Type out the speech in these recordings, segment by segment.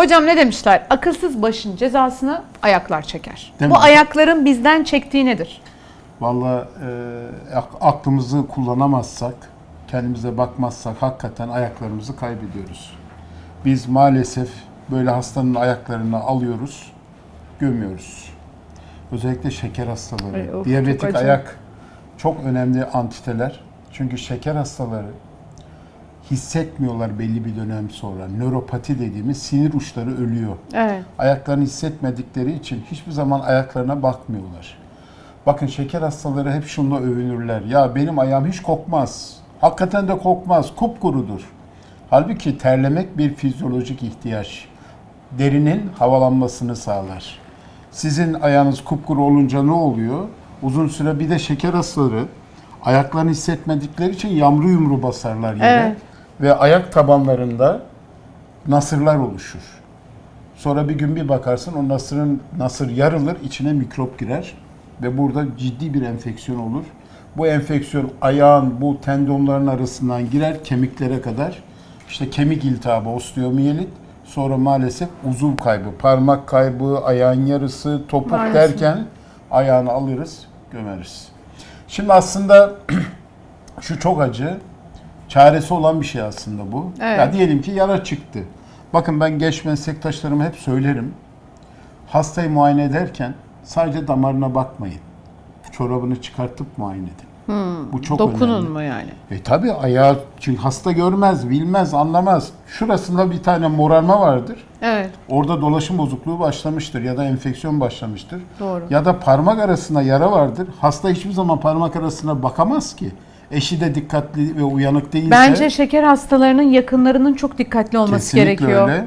Hocam ne demişler? Akılsız başın cezasını ayaklar çeker. Değil Bu mi? ayakların bizden çektiği nedir? Vallahi e, ak- aklımızı kullanamazsak, kendimize bakmazsak hakikaten ayaklarımızı kaybediyoruz. Biz maalesef böyle hastanın ayaklarını alıyoruz, gömüyoruz. Özellikle şeker hastaları, Ay, of, çok diyabetik acı. ayak çok önemli antiteler. Çünkü şeker hastaları hissetmiyorlar belli bir dönem sonra. Nöropati dediğimiz sinir uçları ölüyor. Evet. ayaklarını hissetmedikleri için hiçbir zaman ayaklarına bakmıyorlar. Bakın şeker hastaları hep şunla övünürler. Ya benim ayağım hiç kokmaz. Hakikaten de kokmaz. Kupkurudur. Halbuki terlemek bir fizyolojik ihtiyaç. Derinin havalanmasını sağlar. Sizin ayağınız kupkuru olunca ne oluyor? Uzun süre bir de şeker hastaları ayaklarını hissetmedikleri için yamru yumru basarlar yere. Evet. Ve ayak tabanlarında nasırlar oluşur. Sonra bir gün bir bakarsın o nasırın nasır yarılır, içine mikrop girer ve burada ciddi bir enfeksiyon olur. Bu enfeksiyon ayağın bu tendonların arasından girer kemiklere kadar. İşte kemik iltihabı, osteomiyelit, sonra maalesef uzuv kaybı, parmak kaybı, ayağın yarısı, topuk Maalesef. derken ayağını alırız, gömeriz. Şimdi aslında şu çok acı. Çaresi olan bir şey aslında bu. Evet. Ya diyelim ki yara çıktı. Bakın ben genç meslektaşlarıma hep söylerim. Hastayı muayene ederken sadece damarına bakmayın. Çorabını çıkartıp muayene edin. bu çok Hmm, Dokunun önemli. mu yani? E tabi ayağı çünkü hasta görmez, bilmez, anlamaz. Şurasında bir tane morarma vardır. Evet. Orada dolaşım bozukluğu başlamıştır ya da enfeksiyon başlamıştır. Doğru. Ya da parmak arasında yara vardır. Hasta hiçbir zaman parmak arasına bakamaz ki. Eşi de dikkatli ve uyanık değilse. Bence şeker hastalarının yakınlarının çok dikkatli olması kesinlikle gerekiyor. öyle.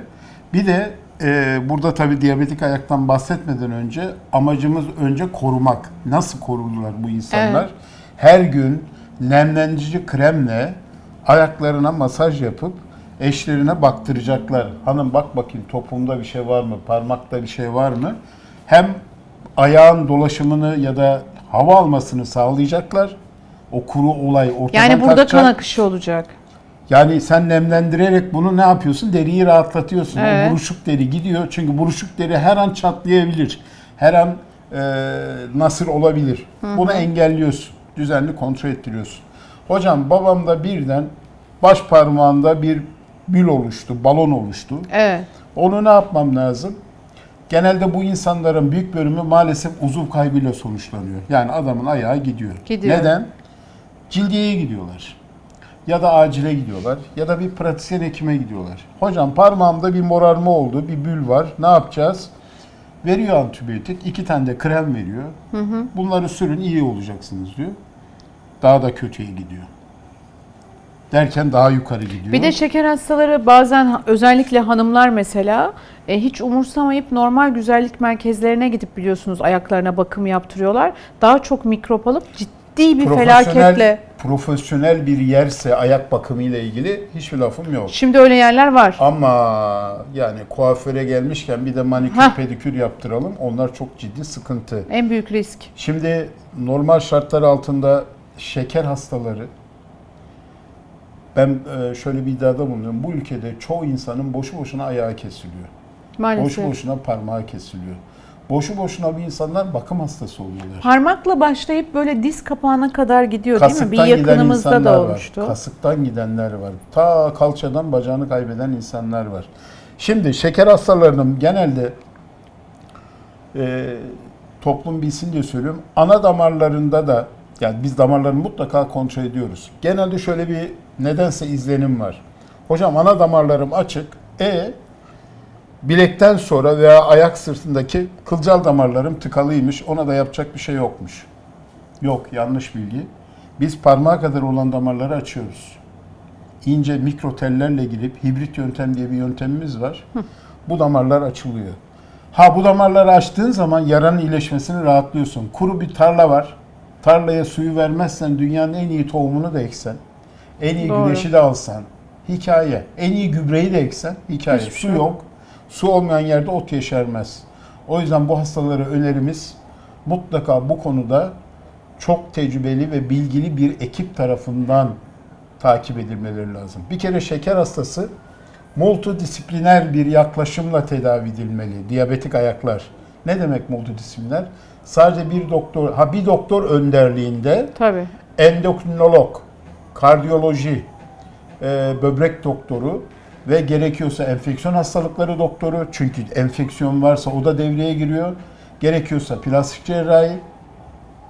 Bir de e, burada tabii diyabetik ayaktan bahsetmeden önce amacımız önce korumak. Nasıl korurlar bu insanlar? Evet. Her gün nemlendirici kremle ayaklarına masaj yapıp eşlerine baktıracaklar. Hanım bak bakayım topumda bir şey var mı? Parmakta bir şey var mı? Hem ayağın dolaşımını ya da hava almasını sağlayacaklar. O kuru olay ortadan Yani burada kalkacak. kan akışı olacak. Yani sen nemlendirerek bunu ne yapıyorsun? Deriyi rahatlatıyorsun. Evet. O buruşuk deri gidiyor. Çünkü buruşuk deri her an çatlayabilir. Her an e, nasır olabilir. Bunu engelliyorsun. Düzenli kontrol ettiriyorsun. Hocam babamda birden baş parmağında bir bül oluştu, balon oluştu. Evet. Onu ne yapmam lazım? Genelde bu insanların büyük bölümü maalesef uzuv kaybıyla sonuçlanıyor. Yani adamın ayağı gidiyor. Gidiyor. Neden? Cildiyeye gidiyorlar. Ya da acile gidiyorlar. Ya da bir pratisyen hekime gidiyorlar. Hocam parmağımda bir morarma oldu, bir bül var. Ne yapacağız? Veriyor antibiyotik. iki tane de krem veriyor. Bunları sürün iyi olacaksınız diyor. Daha da kötüye gidiyor. Derken daha yukarı gidiyor. Bir de şeker hastaları bazen özellikle hanımlar mesela e, hiç umursamayıp normal güzellik merkezlerine gidip biliyorsunuz ayaklarına bakım yaptırıyorlar. Daha çok mikrop alıp ciddi bir felaketle. profesyonel bir yerse ayak bakımı ile ilgili hiçbir lafım yok. Şimdi öyle yerler var. Ama yani kuaföre gelmişken bir de manikür Hah. pedikür yaptıralım. Onlar çok ciddi sıkıntı. En büyük risk. Şimdi normal şartlar altında şeker hastaları ben e, şöyle bir iddiada bulunuyorum. Bu ülkede çoğu insanın boşu boşuna ayağı kesiliyor. Maalesef. Boşu boşuna parmağı kesiliyor. Boşu boşuna bu insanlar bakım hastası oluyorlar. Parmakla başlayıp böyle diz kapağına kadar gidiyor değil mi? Bir Kasıktan yakınımızda da var. olmuştu. Kasıktan gidenler var. Ta kalçadan bacağını kaybeden insanlar var. Şimdi şeker hastalarının genelde e, toplum bilsin diye söylüyorum. Ana damarlarında da yani biz damarlarını mutlaka kontrol ediyoruz. Genelde şöyle bir nedense izlenim var. Hocam ana damarlarım açık. E bilekten sonra veya ayak sırtındaki kılcal damarlarım tıkalıymış. Ona da yapacak bir şey yokmuş. Yok yanlış bilgi. Biz parmağa kadar olan damarları açıyoruz. İnce mikro tellerle girip hibrit yöntem diye bir yöntemimiz var. Bu damarlar açılıyor. Ha bu damarları açtığın zaman yaranın iyileşmesini rahatlıyorsun. Kuru bir tarla var. Tarlaya suyu vermezsen dünyanın en iyi tohumunu da eksen, en iyi Doğru. güneşi de alsan hikaye. En iyi gübreyi de eksen hikaye. Hiçbir Su şey yok. Su olmayan yerde ot yeşermez. O yüzden bu hastalara önerimiz mutlaka bu konuda çok tecrübeli ve bilgili bir ekip tarafından takip edilmeleri lazım. Bir kere şeker hastası multidisipliner bir yaklaşımla tedavi edilmeli. Diyabetik ayaklar. Ne demek multidisipliner? Sadece bir doktor, ha bir doktor önderliğinde Tabii. endokrinolog, kardiyoloji, e, böbrek doktoru ve gerekiyorsa enfeksiyon hastalıkları doktoru çünkü enfeksiyon varsa o da devreye giriyor. Gerekiyorsa plastik cerrahi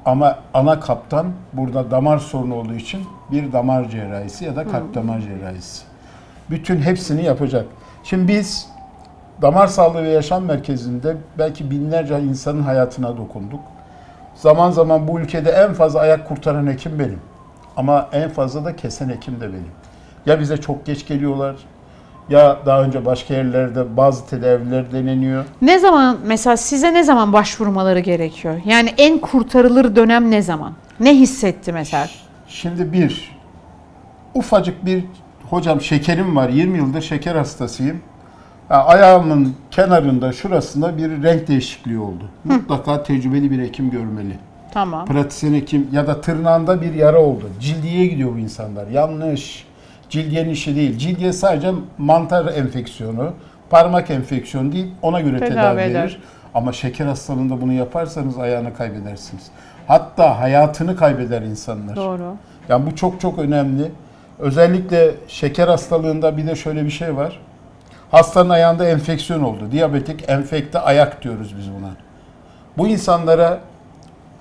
ama ana kaptan burada damar sorunu olduğu için bir damar cerrahisi ya da kalp damar cerrahisi. Bütün hepsini yapacak. Şimdi biz damar sağlığı ve yaşam merkezinde belki binlerce insanın hayatına dokunduk. Zaman zaman bu ülkede en fazla ayak kurtaran hekim benim. Ama en fazla da kesen hekim de benim. Ya bize çok geç geliyorlar ya daha önce başka yerlerde bazı tedaviler deneniyor. Ne zaman mesela size ne zaman başvurmaları gerekiyor? Yani en kurtarılır dönem ne zaman? Ne hissetti mesela? Şimdi bir, ufacık bir hocam şekerim var. 20 yıldır şeker hastasıyım. Ha, ayağımın kenarında şurasında bir renk değişikliği oldu. Mutlaka tecrübeli bir hekim görmeli. Tamam. pratisyen hekim ya da tırnağında bir yara oldu. Cildiye gidiyor bu insanlar. Yanlış. Cildiyenin işi değil. Cildiye sadece mantar enfeksiyonu, parmak enfeksiyonu değil ona göre Tedavi tedavi, eder. verir. Ama şeker hastalığında bunu yaparsanız ayağını kaybedersiniz. Hatta hayatını kaybeder insanlar. Doğru. Yani bu çok çok önemli. Özellikle şeker hastalığında bir de şöyle bir şey var. Hastanın ayağında enfeksiyon oldu. Diyabetik enfekte ayak diyoruz biz buna. Bu insanlara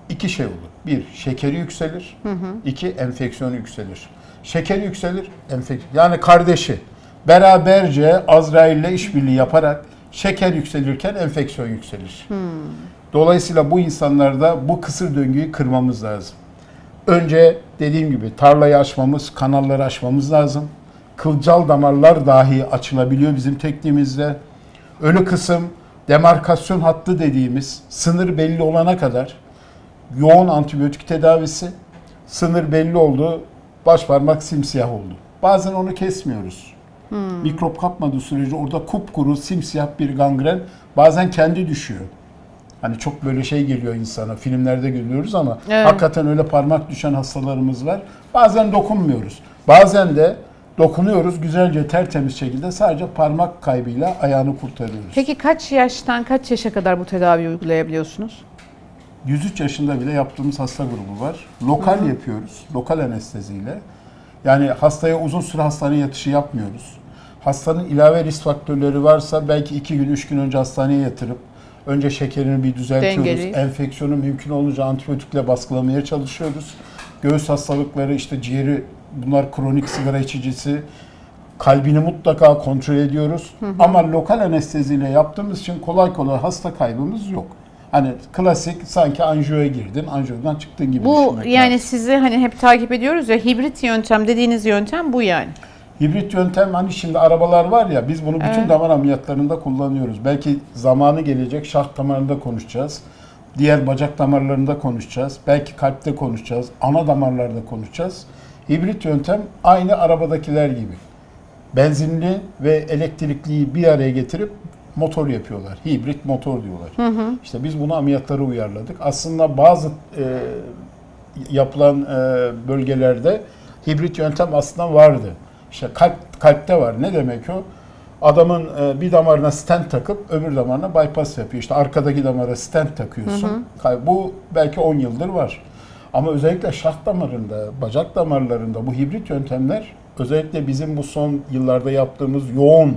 iki şey olur. Bir, şekeri yükselir. İki, enfeksiyonu yükselir. Şekeri yükselir, enfeksiyon. Yani kardeşi beraberce Azrail ile işbirliği yaparak şeker yükselirken enfeksiyon yükselir. Dolayısıyla bu insanlarda bu kısır döngüyü kırmamız lazım. Önce dediğim gibi tarlayı açmamız, kanalları açmamız lazım. Kılcal damarlar dahi açılabiliyor bizim tekniğimizde. Ölü kısım, demarkasyon hattı dediğimiz sınır belli olana kadar yoğun antibiyotik tedavisi, sınır belli oldu, baş parmak simsiyah oldu. Bazen onu kesmiyoruz. Mikrop kapmadığı sürece orada kupkuru, simsiyah bir gangren bazen kendi düşüyor. Hani çok böyle şey geliyor insana. Filmlerde görüyoruz ama Evet. hakikaten öyle parmak düşen hastalarımız var. Bazen dokunmuyoruz. Bazen de dokunuyoruz güzelce tertemiz şekilde sadece parmak kaybıyla ayağını kurtarıyoruz. Peki kaç yaştan kaç yaşa kadar bu tedaviyi uygulayabiliyorsunuz? 103 yaşında bile yaptığımız hasta grubu var. Lokal yapıyoruz. Lokal anesteziyle. Yani hastaya uzun süre hastane yatışı yapmıyoruz. Hastanın ilave risk faktörleri varsa belki 2 gün, 3 gün önce hastaneye yatırıp önce şekerini bir düzeltiyoruz. Dengeliyiz. Enfeksiyonu mümkün olunca antibiyotikle baskılamaya çalışıyoruz. Göğüs hastalıkları, işte ciğeri, bunlar kronik sigara içicisi, kalbini mutlaka kontrol ediyoruz. Ama lokal anesteziyle yaptığımız için kolay kolay hasta kaybımız yok. Hani klasik sanki anjiyoya girdin, anjiyodan çıktın gibi Bu düşünmek yani lazım. sizi hani hep takip ediyoruz ya hibrit yöntem dediğiniz yöntem bu yani. Hibrit yöntem hani şimdi arabalar var ya biz bunu bütün Evet. damar ameliyatlarında kullanıyoruz. Belki zamanı gelecek şah damarında konuşacağız. Diğer bacak damarlarında konuşacağız. Belki kalpte konuşacağız. Ana damarlarda konuşacağız. Hibrit yöntem aynı arabadakiler gibi. Benzinli ve elektrikliyi bir araya getirip motor yapıyorlar. Hibrit motor diyorlar. İşte biz bunu ameliyatlara uyarladık. Aslında bazı e, yapılan e, bölgelerde hibrit yöntem aslında vardı. İşte kalp kalpte var. Ne demek o? Adamın e, bir damarına stent takıp öbür damarına bypass yapıyor. İşte arkadaki damara stent takıyorsun. Kal- Bu belki 10 yıldır var. Ama özellikle şah damarında, bacak damarlarında bu hibrit yöntemler özellikle bizim bu son yıllarda yaptığımız yoğun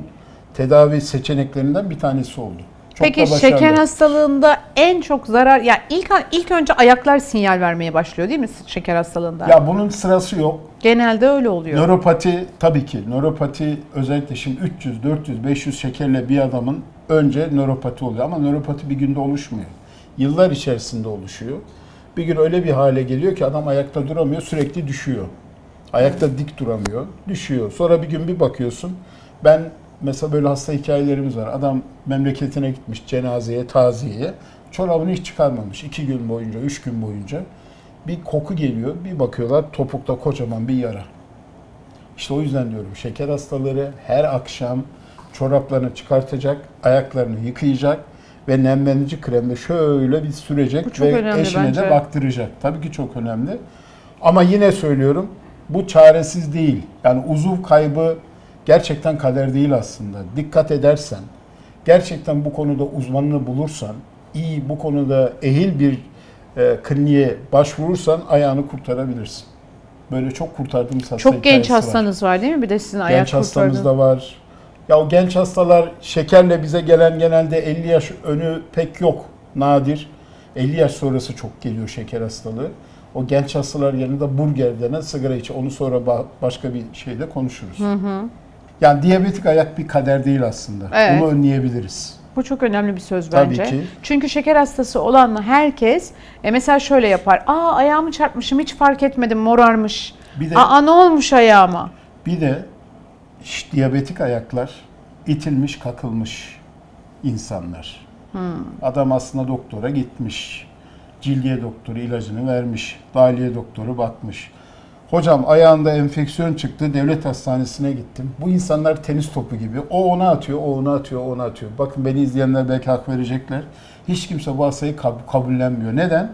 tedavi seçeneklerinden bir tanesi oldu. Çok Peki şeker hastalığında en çok zarar ya ilk ilk önce ayaklar sinyal vermeye başlıyor değil mi şeker hastalığında? Ya bunun sırası yok. Genelde öyle oluyor. Nöropati tabii ki. Nöropati özellikle şimdi 300, 400, 500 şekerle bir adamın önce nöropati oluyor. Ama nöropati bir günde oluşmuyor. Yıllar içerisinde oluşuyor. Bir gün öyle bir hale geliyor ki adam ayakta duramıyor, sürekli düşüyor. Ayakta dik duramıyor, düşüyor. Sonra bir gün bir bakıyorsun. Ben mesela böyle hasta hikayelerimiz var. Adam memleketine gitmiş cenazeye, taziyeye. Çorabını hiç çıkarmamış. iki gün boyunca, üç gün boyunca. Bir koku geliyor. Bir bakıyorlar topukta kocaman bir yara. İşte o yüzden diyorum şeker hastaları her akşam çoraplarını çıkartacak, ayaklarını yıkayacak ve nemlendirici kremle şöyle bir sürecek ve eşine bence. de baktıracak. Tabii ki çok önemli. Ama yine söylüyorum bu çaresiz değil. Yani uzuv kaybı gerçekten kader değil aslında. Dikkat edersen, gerçekten bu konuda uzmanını bulursan, iyi bu konuda ehil bir e, kliniğe başvurursan ayağını kurtarabilirsin. Böyle çok kurtardığımız hasta Çok genç hikayesi var. hastanız var değil mi? Bir de sizin ayak Genç hastamız da var. Ya o genç hastalar şekerle bize gelen genelde 50 yaş önü pek yok. Nadir. 50 yaş sonrası çok geliyor şeker hastalığı. O genç hastalar yanında burger denen sigara içi. Onu sonra ba- başka bir şeyde konuşuruz. Yani diyabetik ayak bir kader değil aslında. Evet. Bunu önleyebiliriz. Bu çok önemli bir söz Tabii bence. ki. Çünkü şeker hastası olan herkes e, mesela şöyle yapar. Aa ayağımı çarpmışım hiç fark etmedim morarmış. Bir de Aa ne olmuş ayağıma? bir de şş, diyabetik ayaklar itilmiş, kakılmış insanlar. Adam aslında doktora gitmiş. Cildiye doktoru ilacını vermiş. Dahiliye doktoru bakmış. Hocam ayağında enfeksiyon çıktı. Devlet hastanesine gittim. Bu insanlar tenis topu gibi. O ona atıyor, o ona atıyor, o ona atıyor. Bakın beni izleyenler belki hak verecekler. Hiç kimse bu hastayı kab- kabullenmiyor. Neden?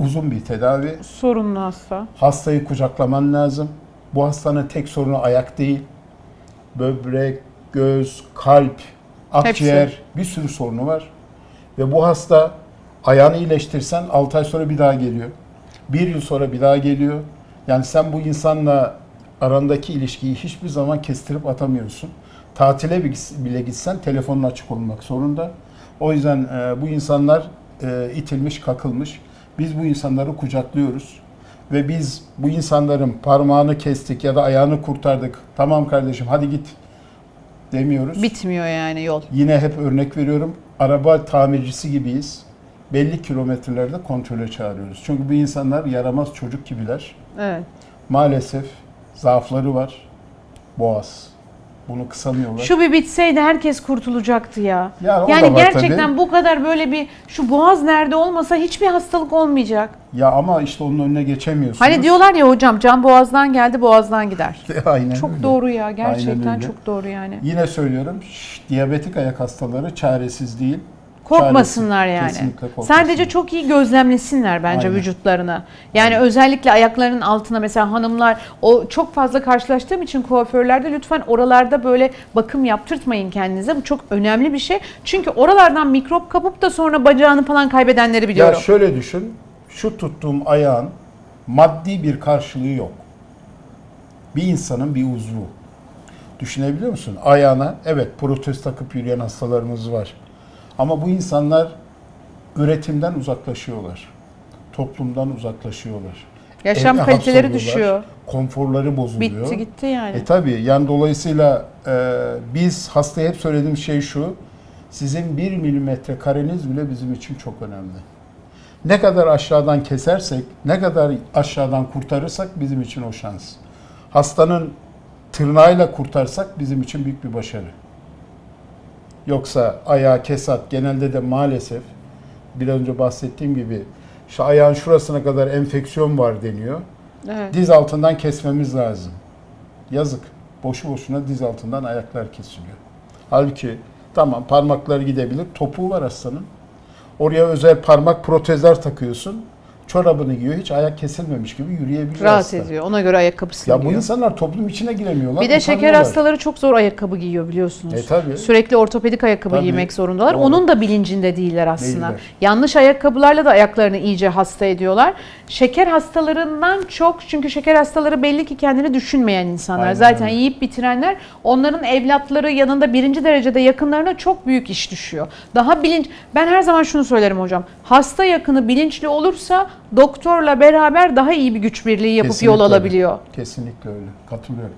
Uzun bir tedavi. Sorunlu hasta. Hastayı kucaklaman lazım. Bu hastanın tek sorunu ayak değil. Böbrek, göz, kalp, akciğer bir sürü sorunu var. Ve bu hasta ayağını iyileştirsen 6 ay sonra bir daha geliyor. Bir yıl sonra bir daha geliyor. Yani sen bu insanla arandaki ilişkiyi hiçbir zaman kestirip atamıyorsun. Tatile bile gitsen telefonun açık olmak zorunda. O yüzden e, bu insanlar e, itilmiş, kakılmış. Biz bu insanları kucaklıyoruz. Ve biz bu insanların parmağını kestik ya da ayağını kurtardık. Tamam kardeşim hadi git demiyoruz. Bitmiyor yani yol. Yine hep örnek veriyorum. Araba tamircisi gibiyiz. Belli kilometrelerde kontrole çağırıyoruz. Çünkü bu insanlar yaramaz çocuk gibiler. Evet. Maalesef zaafları var. Boğaz. Bunu kısamıyorlar. Şu bir bitseydi herkes kurtulacaktı ya. Yani yani gerçekten tabii. bu kadar böyle bir şu boğaz nerede olmasa hiçbir hastalık olmayacak. Ya ama işte onun önüne geçemiyorsunuz. Hani diyorlar ya hocam can boğazdan geldi boğazdan gider. Aynen Çok öyle. doğru ya gerçekten çok doğru yani. Yine söylüyorum. şş, diyabetik ayak hastaları çaresiz değil. Korkmasınlar yani. Kesinlikle korkmasınlar. Sadece çok iyi gözlemlesinler bence Aynen. vücutlarını. Yani özellikle ayaklarının altına mesela hanımlar o çok fazla karşılaştığım için kuaförlerde lütfen oralarda böyle bakım yaptırtmayın kendinize. Bu çok önemli bir şey. Çünkü oralardan mikrop kapıp da sonra bacağını falan kaybedenleri biliyorum. Ya şöyle düşün. Şu tuttuğum ayağın maddi bir karşılığı yok. Bir insanın bir uzvu. Düşünebiliyor musun? Ayağına evet protez takıp yürüyen hastalarımız var. Ama bu insanlar üretimden uzaklaşıyorlar. Toplumdan uzaklaşıyorlar. Yaşam Evde kaliteleri düşüyor. Konforları bozuluyor. Bitti gitti yani. E tabi yani dolayısıyla e, biz hastaya hep söylediğim şey şu. Sizin bir milimetre kareniz bile bizim için çok önemli. Ne kadar aşağıdan kesersek, ne kadar aşağıdan kurtarırsak bizim için o şans. Hastanın tırnağıyla kurtarsak bizim için büyük bir başarı. Yoksa ayağı kesat genelde de maalesef biraz önce bahsettiğim gibi şu ayağın şurasına kadar enfeksiyon var deniyor. Evet. Diz altından kesmemiz lazım. Yazık. Boşu boşuna diz altından ayaklar kesiliyor. Halbuki tamam parmakları gidebilir. Topuğu var hastanın. Oraya özel parmak protezler takıyorsun. Çorabını giyiyor. Hiç ayak kesilmemiş gibi yürüyebiliyor Rahat hasta. ediyor. Ona göre ayakkabısını Ya bu giyiyor. insanlar toplum içine giremiyorlar. Bir de şeker hastaları çok zor ayakkabı giyiyor biliyorsunuz. E tabii. Sürekli ortopedik ayakkabı Tabii. giymek zorundalar. Doğru. Onun da bilincinde değiller aslında. Değiller. Yanlış ayakkabılarla da ayaklarını iyice hasta ediyorlar. Şeker hastalarından çok çünkü şeker hastaları belli ki kendini düşünmeyen insanlar. Aynen Zaten öyle. yiyip bitirenler onların evlatları yanında birinci derecede yakınlarına çok büyük iş düşüyor. Daha bilinç ben her zaman şunu söylerim hocam. Hasta yakını bilinçli olursa doktorla beraber daha iyi bir güç birliği yapıp Kesinlikle yol öyle. alabiliyor. Kesinlikle öyle. Katılıyorum.